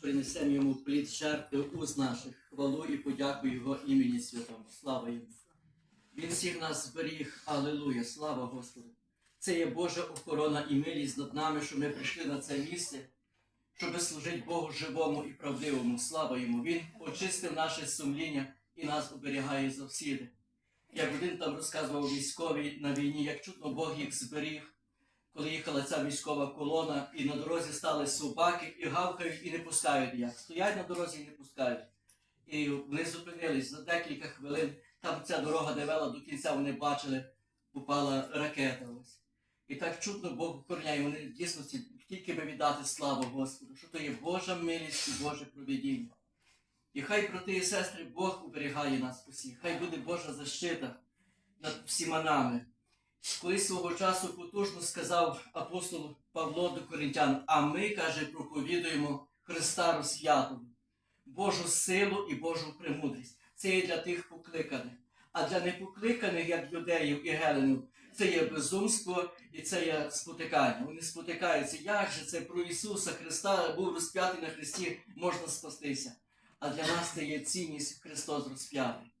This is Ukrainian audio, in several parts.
Принесемо йому плід жертви уз наших, хвалу і подяку Його імені святому. Слава йому. Він всіх нас зберіг. Алілуя, слава Господу. Це є Божа охорона і милість над нами, що ми прийшли на це місце, щоб служити Богу живому і правдивому. Слава йому. Він очистив наше сумління і нас оберігає завсіди. Як один там розказував військовий на війні, як чутно Бог їх зберіг, коли їхала ця військова колона, і на дорозі стали собаки, і гавкають, і не пускають як. Стоять на дорозі і не пускають. І вони зупинились за декілька хвилин. Там ця дорога де вела до кінця, вони бачили, упала ракета. Ось. І так чутно Бог охороняє. Вони в дійсності тільки би віддати славу Господу, що то є Божа милість і Боже провідіння. І хай, брати і сестри, Бог уберігає нас усіх, хай буде Божа защита над всіма нами. Колись свого часу потужно сказав апостол Павло до Коринтян, а ми, каже, проповідуємо Христа розп'ятого, Божу силу і Божу премудрість. Це є для тих покликаних. А для непокликаних, як юдеїв і геленів, це є безумство і це є спотикання. Вони спотикаються. Як же це про Ісуса Христа був розп'ятий на Христі, можна спастися. А для нас це є цінність Христос розп'ятий.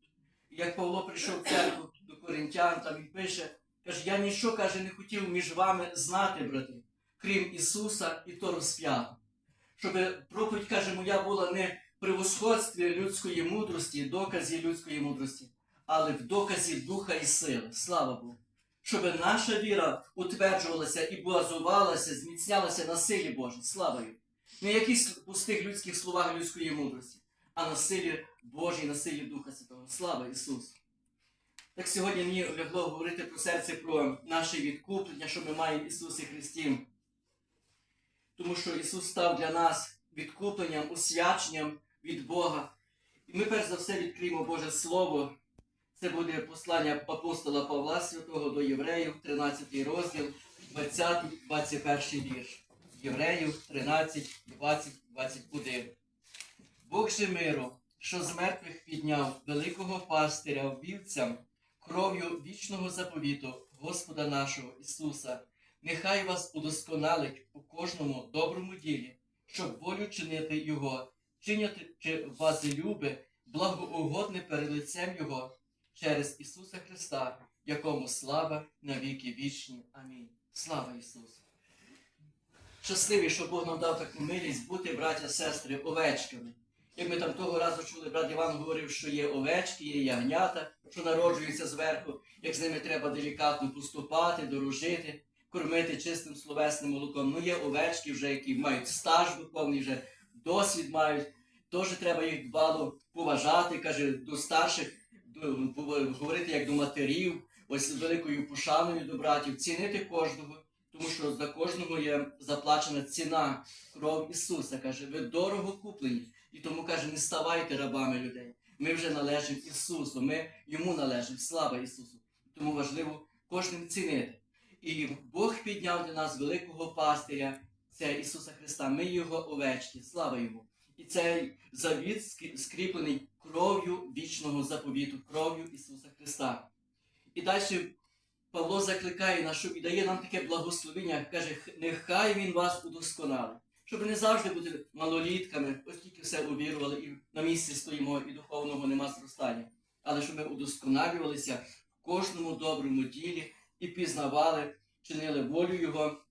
Як Павло прийшов в церкву до Коринтян, там він пише, каже, я нічого каже, не хотів між вами знати, брати, крім Ісуса і то розп'ято. Щоб проповідь, каже, моя була не превосходстві людської мудрості, доказі людської мудрості, але в доказі духа і сили. Слава Богу. Щоб наша віра утверджувалася і базувалася, зміцнялася на силі Божій. Слава Йому. Не якісь пустих людських словах людської мудрості, а на силі Божій, на силі Духа Святого. Слава Ісусу! Так сьогодні мені лягло говорити про серце про наше відкуплення, що ми маємо в Ісусі Христі. Тому що Ісус став для нас відкупленням, освяченням від Бога. І ми перш за все відкриємо Боже Слово. Це буде послання апостола Павла Святого до Євреїв, 13 розділ, 20-21 вірш. Євреїв 13, 20, 21. Бог же миру, що з мертвих підняв великого пастиря вбивцям, кров'ю вічного заповіту Господа нашого Ісуса, нехай вас удосконалить у кожному доброму ділі, щоб волю чинити Його, чинячи вас люби, благоугодне перед лицем Його, через Ісуса Христа, якому слава на віки вічні. Амінь. Слава Ісусу! Щасливі, що Бог нам дав таку милість бути, браття, сестри, овечками. Як ми там того разу чули, брат Іван говорив, що є овечки, є ягнята, що народжуються зверху, як з ними треба делікатно поступати, дорожити, кормити чистим словесним молоком. Ну є овечки, вже, які мають стаж духовний, вже досвід мають. Теж треба їх дбало поважати, каже, до старших до- говорити як до матерів, ось з великою пошаною до братів, цінити кожного, тому що за кожного є заплачена ціна, кров Ісуса. Каже, ви дорого куплені. І тому каже, не ставайте рабами людей. Ми вже належимо Ісусу, ми йому належимо. Слава Ісусу. Тому важливо кожним цінити. І Бог підняв для нас великого пастиря, це Ісуса Христа. Ми Його овечки. Слава Йому. І цей завіт скріплений кров'ю вічного заповіту, кров'ю Ісуса Христа. І далі Павло закликає нас, щоб і дає нам таке благословення, каже, нехай Він вас удосконалить. Щоб не завжди бути малолітками, оскільки все увірували, і на місці стоїмо, і духовного нема зростання. Але щоб ми удосконалювалися в кожному доброму ділі і пізнавали, чинили волю Його.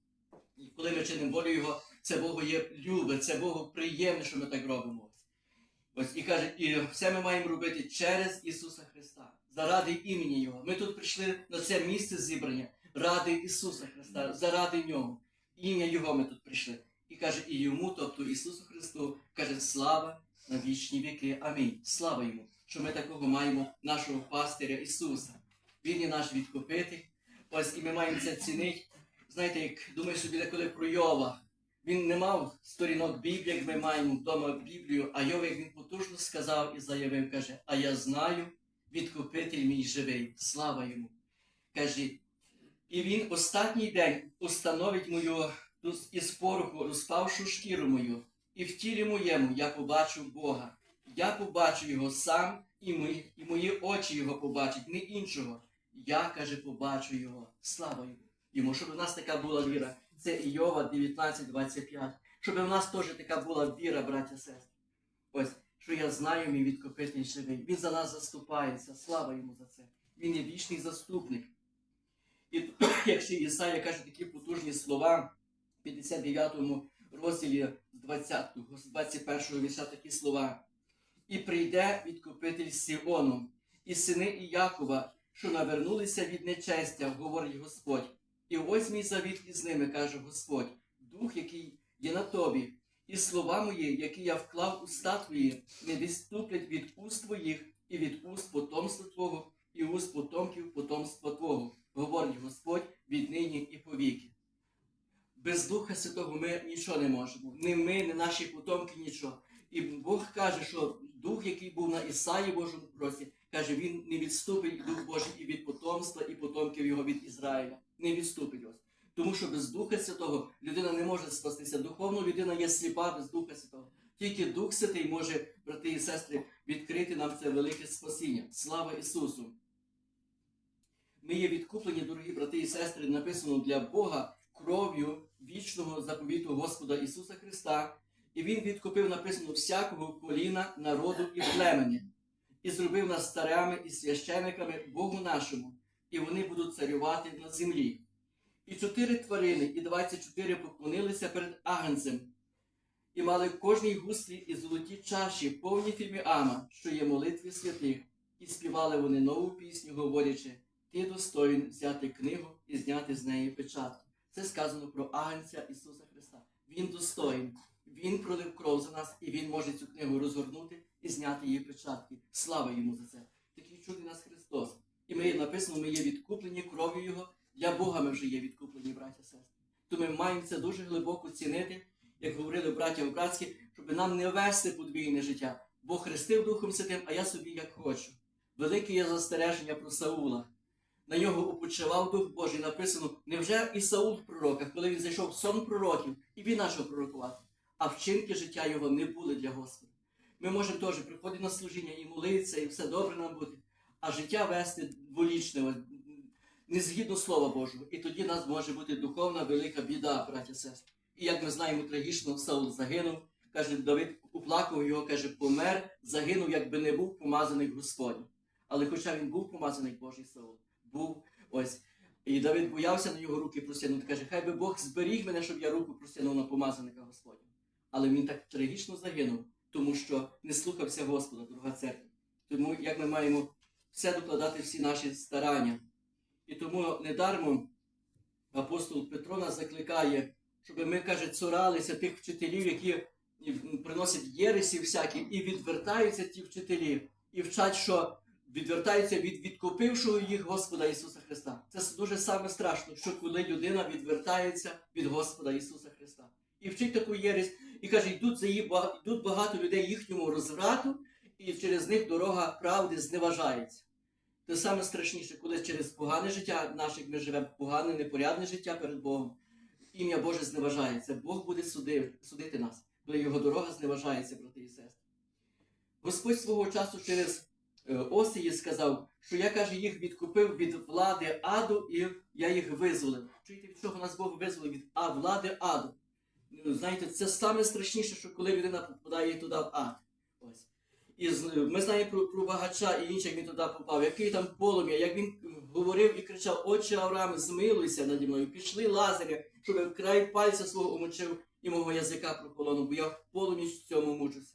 І коли ми чинимо волю Його, це Богу є любе, це Богу приємне, що ми так робимо. Ось і каже, і все ми маємо робити через Ісуса Христа, заради імені Його. Ми тут прийшли на це місце зібрання ради Ісуса Христа, заради Нього. Ім'я Його ми тут прийшли. І каже, і йому, тобто Ісусу Христу, каже, слава на вічні віки. Амінь. Слава йому, що ми такого маємо нашого пастиря Ісуса. Він є наш відкупитель. Ось і ми маємо це цінити. Знаєте, як думаю собі деколи про Йова. Він не мав сторінок Біблії, як ми маємо вдома Біблію, а Йов, як він потужно сказав і заявив, каже, а я знаю, відкупитель мій живий. Слава йому. Каже, і він останній день установить мою із пороху розпавшу шкіру мою, і в тілі моєму я побачу Бога. Я побачу його сам, і мої, і мої очі його побачать, не іншого. Я, каже, побачу його. Слава йому. Йому, щоб у нас така була віра. Це Іова 19.25. Щоб у нас теж така була віра, браття сестри. Ось, що я знаю, мій відкупитель живий. Він за нас заступається. Слава йому за це. Він є вічний заступник. І якщо Ісая каже такі потужні слова в 59 розділі з 20, з 21 вірша такі слова. І прийде відкупитель Сіону, і сини Іякова, що навернулися від нечестя, говорить Господь. І ось мій завіт із ними, каже Господь, дух, який є на тобі, і слова мої, які я вклав у твої, не відступлять від уст твоїх і від уст потомства Твого, і уст потомків потомства Твого, говорить Господь віднині і повіки. Без Духа Святого ми нічого не можемо. Ні ми, ні наші потомки, нічого. І Бог каже, що дух, який був на Ісаї Божому просі, каже, він не відступить Дух Божий і від потомства, і потомків його від Ізраїля. Не відступить ось. Тому що без Духа Святого людина не може спастися. Духовно людина є сліпа без Духа Святого. Тільки Дух Святий може, брати і сестри, відкрити нам це велике спасіння. Слава Ісусу! Ми є відкуплені, дорогі брати і сестри, написано для Бога кров'ю вічного заповіту Господа Ісуса Христа, і Він відкупив, написано, всякого коліна, народу і племені, і зробив нас царями і священиками Богу нашому, і вони будуть царювати на землі. І чотири тварини, і двадцять чотири поклонилися перед агнцем, і мали в кожній гуслі і золоті чаші, повні фіміама, що є молитві святих, і співали вони нову пісню, говорячи, ти достоїн взяти книгу і зняти з неї печатку. Це сказано про Агнця Ісуса Христа. Він достоїн. Він пролив кров за нас, і Він може цю книгу розгорнути і зняти її печатки. Слава йому за це. Такий чудний нас Христос. І ми написано, ми є відкуплені кров'ю Його. Для Бога ми вже є відкуплені, браття сестри. То ми маємо це дуже глибоко цінити, як говорили браття братські, щоб нам не вести подвійне життя. Бог хрестив Духом Святим, а я собі як хочу. Велике є застереження про Саула. На нього опочивав Дух Божий. Написано, невже і Саул в пророках, коли він зайшов в сон пророків, і він почав пророкувати, а вчинки життя його не були для Господа. Ми можемо теж приходити на служіння і молитися, і все добре нам буде, а життя вести дволічне, не згідно Слова Божого. І тоді нас може бути духовна велика біда, браття сестри. І як ми знаємо, трагічно Саул загинув. Каже, Давид уплакав його, каже, помер, загинув, якби не був помазаний Господній. Але хоча він був помазаний Божий Саул, був ось. І Давид боявся на його руки простягнути. Каже, хай би Бог зберіг мене, щоб я руку простягнув на помазаника Господня. Але він так трагічно загинув, тому що не слухався Господа, дорога церква. Тому як ми маємо все докладати всі наші старання. І тому недармо апостол Петро нас закликає, щоб ми, каже, цуралися тих вчителів, які приносять єресі всякі, і відвертаються ті вчителі, і вчать, що відвертаються від відкупившого їх Господа Ісуса Христа. Це дуже саме страшно, що коли людина відвертається від Господа Ісуса Христа. І вчить таку єресь, і каже, йдуть за її йдуть багато людей їхньому розврату, і через них дорога правди зневажається. Те саме страшніше, коли через погане життя наших ми живемо, погане, непорядне життя перед Богом. Ім'я Боже зневажається. Бог буде судив, судити нас, коли його дорога зневажається, брати і сестри. Господь свого часу через Осії сказав, що я каже, їх відкупив від влади аду, і я їх визволив. Чуєте, від чого нас Бог визволив? Від а, влади аду. Ну, Знаєте, це саме страшніше, що коли людина попадає туди в ад. Ось. І ми знаємо про, про багача і інших він туди попав, який там полум'я, як він говорив і кричав: Отче Авраам, змилуйся наді мною. Пішли лазаря, щоб край пальця свого умочив і мого язика прополонув, бо я в полум'ї в цьому мучуся.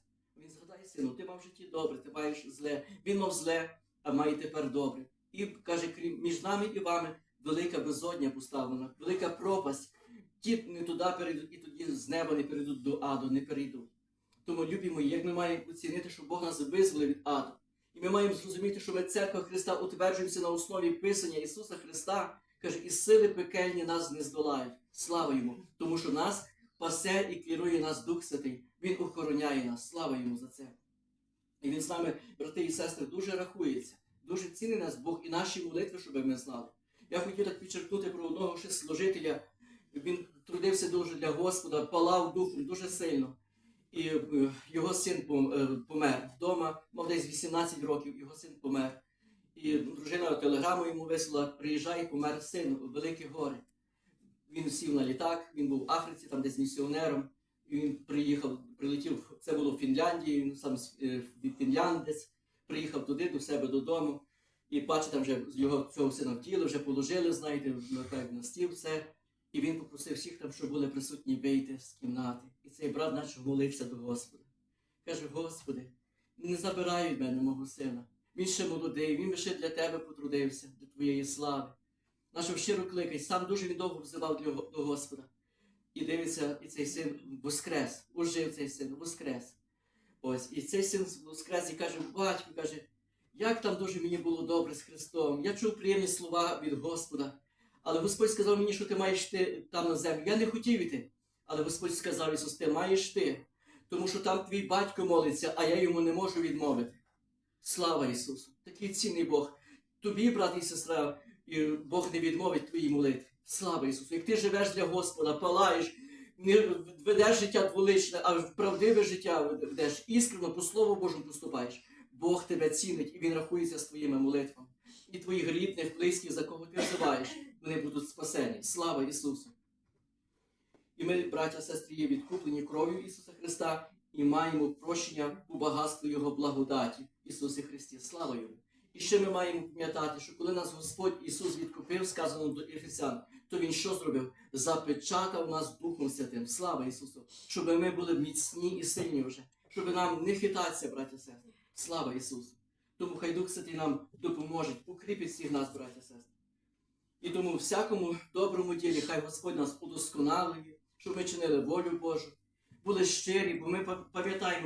Сину, ти мав в житті добре, ти маєш зле. Він мав зле, а має тепер добре. І каже, крім між нами і вами велика безодня поставлена, велика пропасть. Ті не туди перейдуть, і тоді з неба не перейдуть до аду, не перейдуть. Тому, любі мої, як ми маємо оцінити, що Бог нас визволив від аду. І ми маємо зрозуміти, що ми церква Христа утверджуємося на основі Писання Ісуса Христа. Каже, і сили пекельні нас не здолають. Слава йому! Тому що нас пасе і керує нас Дух Святий. Він охороняє нас. Слава йому за це. І він з нами, брати і сестри, дуже рахується. Дуже цінний нас Бог і наші молитви, щоб ми знали. Я хотів так підчеркнути про одного ще служителя. Він трудився дуже для Господа, палав духом дуже сильно. І е, його син е, помер вдома, мав десь 18 років, його син помер. І дружина телеграму йому вислала, приїжджає, помер син у Великі гори. Він сів на літак, він був в Африці, там десь місіонером. Він приїхав, прилетів, це було в Фінляндії, він сам е, фінляндець, приїхав туди, до себе додому. І бачить, там вже його цього сина втіли, вже положили, знаєте, на, стіл все. І він попросив всіх там, що були присутні, вийти з кімнати. І цей брат почав молився до Господа. Каже, Господи, не забирай від мене мого сина. Він ще молодий, він ще для тебе потрудився, для твоєї слави. Нашого щиро кликай, сам дуже він довго взивав до Господа. І дивиться, і цей син воскрес, ожив цей син, воскрес. Ось, і цей син воскрес і каже, батько, каже, як там дуже мені було добре з Христом. Я чув приємні слова від Господа. Але Господь сказав мені, що ти маєш йти там на землю. Я не хотів іти. Але Господь сказав Ісус, ти маєш ти, тому що там твій батько молиться, а я йому не можу відмовити. Слава Ісусу! Такий цінний Бог. Тобі, брат і сестра, Бог не відмовить твоїй молитві. Слава Ісусу! Як ти живеш для Господа, палаєш, не ведеш життя дволичне, а правдиве життя ведеш, іскрено по Слову Божому поступаєш. Бог тебе цінить і Він рахується з твоїми молитвами. І твоїх рідних, близьких, за кого ти взиваєш, вони будуть спасені. Слава Ісусу! І ми, браття, сестри, є відкуплені кров'ю Ісуса Христа і маємо прощення у багатстві Його благодаті Ісусі Христі. Слава Йому! І ще ми маємо пам'ятати, що коли нас Господь Ісус відкупив, сказано до Ефесян, то Він що зробив? Запечатав нас Духом Святим. Слава Ісусу! Щоб ми були міцні і сильні вже, щоб нам не хитатися, браття сестри. Слава Ісусу! Тому хай Дух Святий нам допоможе, укріпить всіх нас, браття сестри. І тому в всякому доброму ділі хай Господь нас удосконалює, щоб ми чинили волю Божу, були щирі, бо ми пам'ятаємо,